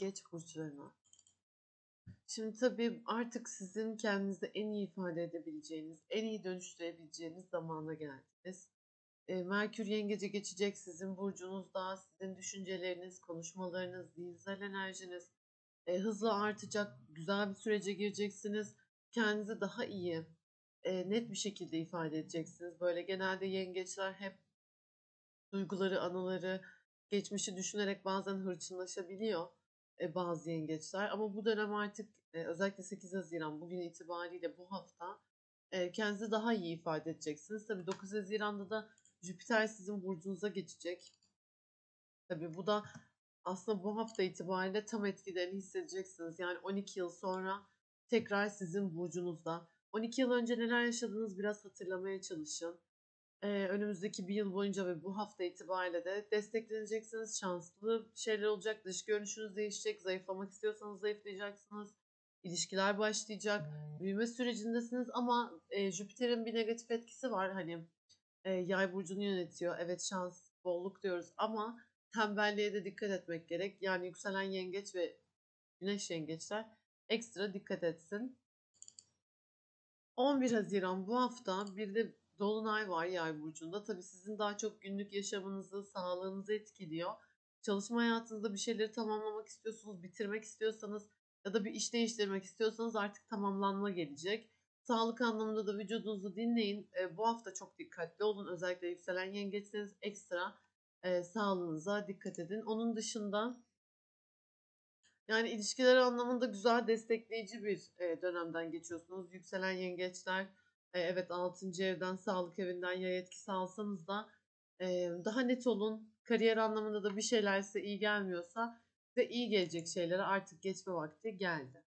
yengeç burçlarına. Şimdi tabii artık sizin kendinizi en iyi ifade edebileceğiniz, en iyi dönüştürebileceğiniz zamana geldiniz. Eee, Merkür Yengeç'e geçecek sizin burcunuzda. Sizin düşünceleriniz, konuşmalarınız, zihinsel enerjiniz eee, hızla artacak. Güzel bir sürece gireceksiniz. Kendinizi daha iyi, eee, net bir şekilde ifade edeceksiniz. Böyle genelde yengeçler hep duyguları, anıları, geçmişi düşünerek bazen hırçınlaşabiliyor eee, bazı yengeçler. Ama bu dönem artık eee, özellikle 8 Haziran bugün itibariyle bu hafta eee, kendinizi daha iyi ifade edeceksiniz. Tabii 9 Haziran'da da Jüpiter sizin burcunuza geçecek. Tabii bu da aslında bu hafta itibariyle tam etkilerini hissedeceksiniz. Yani 12 yıl sonra tekrar sizin burcunuzda. 12 yıl önce neler yaşadınız biraz hatırlamaya çalışın. Eee, önümüzdeki bir yıl boyunca ve bu hafta itibariyle de destekleneceksiniz. Şanslı şeyler olacak. Dış görünüşünüz değişecek. Zayıflamak istiyorsanız zayıflayacaksınız. İlişkiler başlayacak. Büyüme sürecindesiniz ama eee, Jüpiter'in bir negatif etkisi var. Hani eee, yay burcunu yönetiyor. Evet şans, bolluk diyoruz ama tembelliğe de dikkat etmek gerek. Yani yükselen yengeç ve güneş yengeçler ekstra dikkat etsin. 11 Haziran bu hafta bir de dolunay var yay burcunda. Tabii sizin daha çok günlük yaşamınızı, sağlığınızı etkiliyor. Çalışma hayatınızda bir şeyleri tamamlamak istiyorsunuz, bitirmek istiyorsanız ya da bir iş değiştirmek istiyorsanız artık tamamlanma gelecek. Sağlık anlamında da vücudunuzu dinleyin. Eee, bu hafta çok dikkatli olun. Özellikle yükselen yengeçseniz ekstra eee, sağlığınıza dikkat edin. Onun dışında yani ilişkiler anlamında güzel destekleyici bir eee, dönemden geçiyorsunuz. Yükselen yengeçler eee, evet 6. evden, sağlık evinden yay etkisi alsanız da eee, daha net olun. Kariyer anlamında da bir şeyler size iyi gelmiyorsa size iyi gelecek şeylere artık geçme vakti geldi.